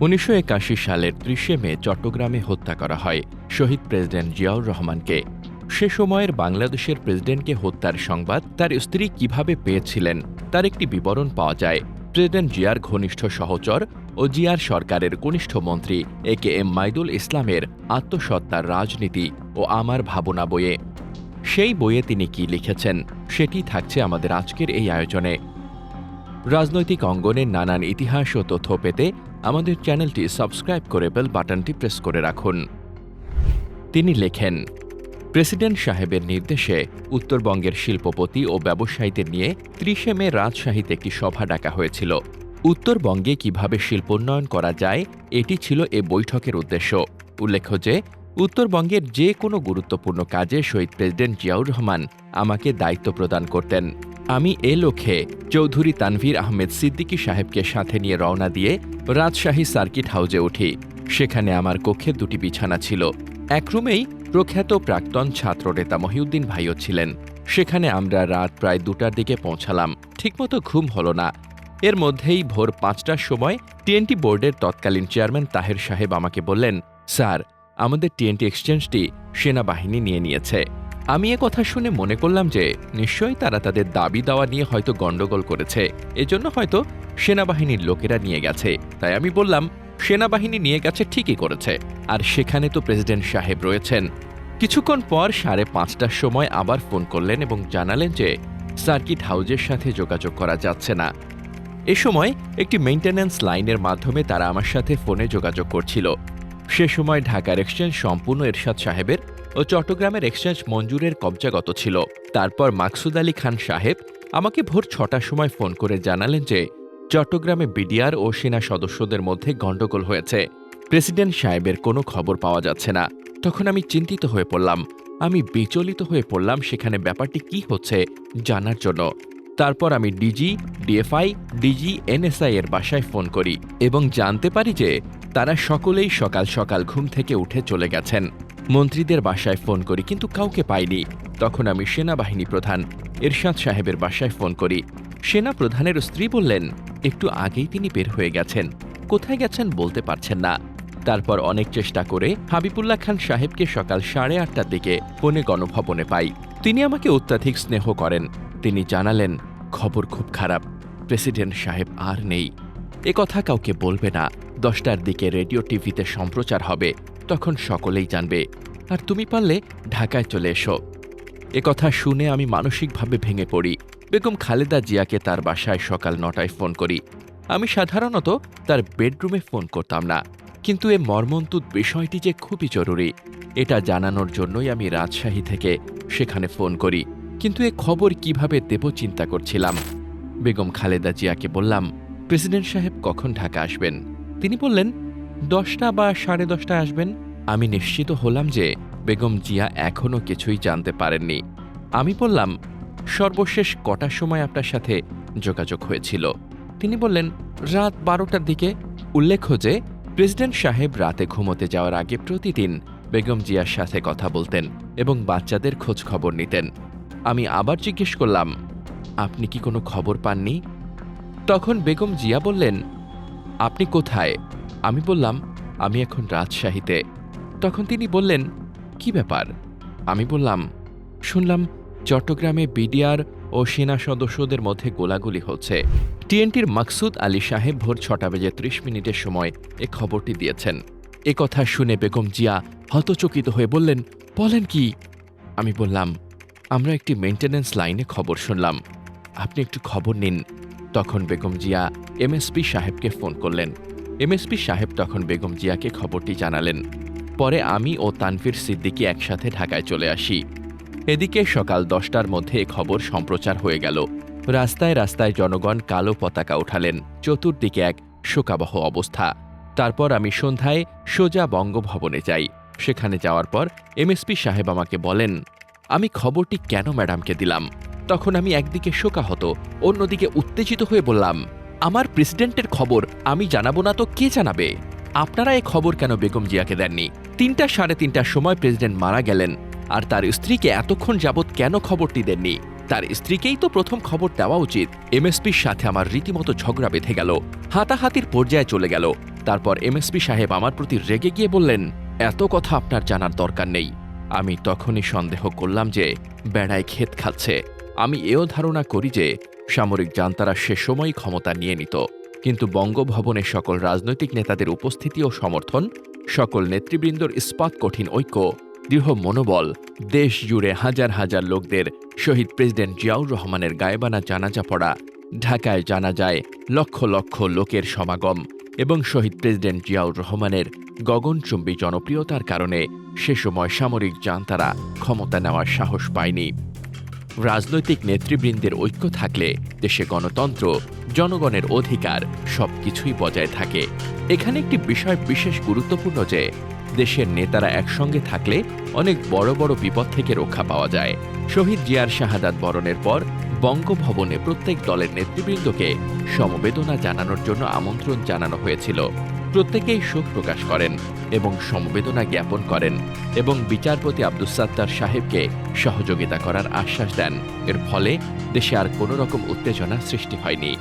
উনিশশো একাশি সালের ত্রিশে মে চট্টগ্রামে হত্যা করা হয় শহীদ প্রেসিডেন্ট জিয়াউর রহমানকে। সে সময়ের বাংলাদেশের প্রেসিডেন্টকে হত্যার সংবাদ তার স্ত্রী কীভাবে পেয়েছিলেন তার একটি বিবরণ পাওয়া যায়। প্রেসিডেন্ট জিয়ার ঘনিষ্ঠ সহচর ও জিয়ার সরকারের কনিষ্ঠ মন্ত্রী এ কে এম মাইদুল ইসলামের আত্মসত্তার রাজনীতি ও আমার ভাবনা বইয়ে। সেই বইয়ে তিনি কি লিখেছেন সেটি থাকছে আমাদের আজকের এই আয়োজনে। রাজনৈতিক অঙ্গনের নানান ইতিহাস ও তথ্য পেতে আমাদের চ্যানেলটি সাবস্ক্রাইব করে বেল বাটনটি প্রেস করে রাখুন। তিনি লেখেন, প্রেসিডেন্ট সাহেবের নির্দেশে উত্তরবঙ্গের শিল্পপতি ও ব্যবসায়ীদের নিয়ে ত্রিশে মে রাজশাহীতে একটি সভা ডাকা হয়েছিল। উত্তরবঙ্গে কীভাবে শিল্পোন্নয়ন করা যায়, এটি ছিল এ বৈঠকের উদ্দেশ্য। উল্লেখ্য যে, উত্তরবঙ্গের যে কোনো গুরুত্বপূর্ণ কাজে শহীদ প্রেসিডেন্ট জিয়াউর রহমান আমাকে দায়িত্ব প্রদান করতেন। আমি এ লক্ষ্যে চৌধুরী তানভীর আহমেদ সিদ্দিকী সাহেবকে সাথে নিয়ে রওনা দিয়ে রাজশাহী সার্কিট হাউজে উঠি। সেখানে আমার কক্ষে দুটি বিছানা ছিল। এক রুমেই প্রখ্যাত প্রাক্তন ছাত্র নেতা মহিউদ্দিন ভাইও ছিলেন। সেখানে আমরা রাত প্রায় দুটার দিকে পৌঁছালাম। ঠিকমতো ঘুম হলো না। এর মধ্যেই ভোর পাঁচটার সময় টিএনটি বোর্ডের তৎকালীন চেয়ারম্যান তাহের সাহেব আমাকে বললেন, স্যার, আমাদের টিএনটি এক্সচেঞ্জটি সেনাবাহিনী নিয়ে নিয়েছে। আমি এ কথা শুনে মনে করলাম যে, নিশ্চয়ই তারা তাদের দাবি দাওয়া নিয়ে হয়তো গন্ডগোল করেছে। এজন্য হয়তো সেনাবাহিনীর লোকেরা নিয়ে গেছে। তাই আমি বললাম, সেনাবাহিনী নিয়ে গেছে ঠিকই করেছে। আর সেখানে তো প্রেসিডেন্ট সাহেব রয়েছেন। কিছুক্ষণ পর সাড়ে পাঁচটার সময় আবার ফোন করলেন এবং জানালেন যে, সার্কিট হাউজের সাথে যোগাযোগ করা যাচ্ছে না। এ সময় একটি মেইন্টেন্যান্স লাইনের মাধ্যমে তারা আমার সাথে ফোনে যোগাযোগ করছিল। সে সময় ঢাকার এক্সচেঞ্জ সম্পূর্ণ এরশাদ সাহেবের ও চট্টগ্রামের এক্সচেঞ্জ মঞ্জুরের কবজাগত ছিল। তারপর মাকসুদ আলী খান সাহেব আমাকে ভোর ছটার সময় ফোন করে জানালেন যে, চট্টগ্রামে বিডিআর ও সেনা সদস্যদের মধ্যে গণ্ডগোল হয়েছে। প্রেসিডেন্ট সাহেবের কোনো খবর পাওয়া যাচ্ছে না। তখন আমি চিন্তিত হয়ে পড়লাম। আমি বিচলিত হয়ে পড়লাম সেখানে ব্যাপারটি কি হচ্ছে জানার জন্য। তারপর আমি ডিজি, ডিএফআই, ডিজি, এনএসআই এর বাসায় ফোন করি এবং জানতে পারি যে, তারা সকলেই সকাল সকাল ঘুম থেকে উঠে চলে গেছেন। মন্ত্রীদের বাসায় ফোন করি, কিন্তু কাউকে পাইনি। তখন আমি সেনাবাহিনী প্রধান এরশাদ সাহেবের বাসায় ফোন করি। সেনা প্রধানের স্ত্রী বললেন, একটু আগেই তিনি বের হয়ে গেছেন। কোথায় গেছেন বলতে পারছেন না। তারপর অনেক চেষ্টা করে হাবিবুল্লাহ খান সাহেবকে সকাল সাড়ে আটটার দিকে ফোনে গণভবনে পাই। তিনি আমাকে অত্যাধিক স্নেহ করেন। তিনি জানালেন, খবর খুব খারাপ। প্রেসিডেন্ট সাহেব আর নেই। এ কথা কাউকে বলবে না। দশটার দিকে রেডিও টিভিতে সম্প্রচার হবে, তখন সকলেই জানবে। আর তুমি পারলে ঢাকায় চলে এসো। কথা শুনে আমি মানসিকভাবে ভেঙে পড়ি। বেগম খালেদা জিয়াকে তার বাসায় সকাল নটায় ফোন করি। আমি সাধারণত তার বেডরুমে ফোন করতাম না, কিন্তু এ মর্মন্তুদ বিষয়টি যে খুবই জরুরি, এটা জানানোর জন্যই আমি রাজশাহী থেকে সেখানে ফোন করি। কিন্তু এ খবর কীভাবে দেব চিন্তা করছিলাম। বেগম খালেদা জিয়াকে বললাম, প্রেসিডেন্ট সাহেব কখন ঢাকা আসবেন? তিনি বললেন, দশটা বা সাড়ে দশটায় আসবেন। আমি নিশ্চিত হলাম যে বেগম জিয়া এখনও কিছুই জানতে পারেননি। আমি বললাম, সর্বশেষ কটার সময় আপনার সাথে যোগাযোগ হয়েছিল? তিনি বললেন, রাত বারোটার দিকে। উল্লেখ্য যে প্রেসিডেন্ট সাহেব রাতে ঘুমোতে যাওয়ার আগে প্রতিদিন বেগম জিয়ার সাথে কথা বলতেন এবং বাচ্চাদের খোঁজ খবর নিতেন। আমি আবার জিজ্ঞেস করলাম, আপনি কি কোনো খবর পাননি? তখন বেগম জিয়া বললেন আপনি কোথায়? আমি বললাম, আমি এখন রাজশাহীতে। তখন তিনি বললেন, কি ব্যাপার? আমি বললাম, শুনলাম চট্টগ্রামে বিডিআর ও সেনা সদস্যদের মধ্যে গোলাগুলি হচ্ছে। টিএনটির মাকসুদ আলী সাহেব ভোর ছটা বেজে ত্রিশ মিনিটের সময় এ খবরটি দিয়েছেন। এ কথা শুনে বেগম জিয়া হতচকিত হয়ে বললেন, বলেন কি? আমি বললাম, আমরা একটি মেইন্টেন্যান্স লাইনে খবর শুনলাম। আপনি একটু খবর নিন। তখন বেগম জিয়া এমএসপি সাহেবকে ফোন করলেন। এমএসপি সাহেব তখন বেগম জিয়াকে খবরটি জানালেন। পরে আমি ও তানভীর সিদ্দিকী একসাথে ঢাকায় চলে আসি। এদিকে সকাল দশটার মধ্যে এ খবর সম্প্রচার হয়ে গেল। রাস্তায় রাস্তায় জনগণ কালো পতাকা উঠালেন। চতুর্দিকে এক শোকাবহ অবস্থা। তারপর আমি সন্ধ্যায় সোজা বঙ্গভবনে যাই। সেখানে যাওয়ার পর এমএসপি সাহেব আমাকে বলেন, আমি খবরটি কেন ম্যাডামকে দিলাম? তখন আমি একদিকে শোকাহত, অন্যদিকে উত্তেজিত হয়ে বললাম, আমার প্রেসিডেন্টের খবর আমি জানাব না তো কে জানাবে? আপনারা এই খবর কেন বেগম জিয়াকে দেননি? তিনটা সাড়ে তিনটার সময় প্রেসিডেন্ট মারা গেলেন, আর তার স্ত্রীকে এতক্ষণ যাবৎ কেন খবরটি দেননি? তার স্ত্রীকেই তো প্রথম খবর দেওয়া উচিত। এমএসপির সাথে আমার রীতিমতো ঝগড়া বেঁধে গেল, হাতাহাতির পর্যায়ে চলে গেল। তারপর এমএসপি সাহেব আমার প্রতি রেগে গিয়ে বললেন, এত কথা আপনার জানার দরকার নেই। আমি তখনই সন্দেহ করলাম যে বেড়ায় ক্ষেত খাচ্ছে। আমি এও ধারণা করি যে সামরিক জান্তারা সে সময় ক্ষমতা নিয়ে নিত। কিন্তু বঙ্গভবনে সকল রাজনৈতিক নেতাদের উপস্থিতি ও সমর্থন, সকল নেতৃবৃন্দর ইস্পাত কঠিন ঐক্য, দৃঢ় মনোবল, দেশ জুড়ে হাজার হাজার লোকদের শহীদ প্রেসিডেন্ট জিয়াউর রহমানের গায়েবানা জানাজা পড়া, ঢাকায় জানা যায় লক্ষ লক্ষ লোকের সমাগম এবং শহীদ প্রেসিডেন্ট জিয়াউর রহমানের গগনচুম্বী জনপ্রিয়তার কারণে সে সময় সামরিক জান্তারা ক্ষমতা নেওয়ার সাহস পায়নি। রাজনৈতিক নেতৃবৃন্দের ঐক্য থাকলে দেশে গণতন্ত্র, জনগণের অধিকার সবকিছুই বজায় থাকে। এখানে একটি বিষয় বিশেষ গুরুত্বপূর্ণ যে, দেশের নেতারা একসঙ্গে থাকলে অনেক বড় বড় বিপদ থেকে রক্ষা পাওয়া যায়। শহীদ জিয়ার শাহাদাত বরণের পর বঙ্গভবনে প্রত্যেক দলের নেতৃবৃন্দকে সমবেদনা জানানোর জন্য আমন্ত্রণ জানানো হয়েছিল। প্রত্যেকেই শোক প্রকাশ করেন এবং সমবেদনা জ্ঞাপন করেন এবং বিচারপতি আব্দুস সাত্তার সাহেবকে সহযোগিতা করার আশ্বাস দেন। এর ফলে দেশে আর কোনো রকম উত্তেজনা সৃষ্টি হয়নি।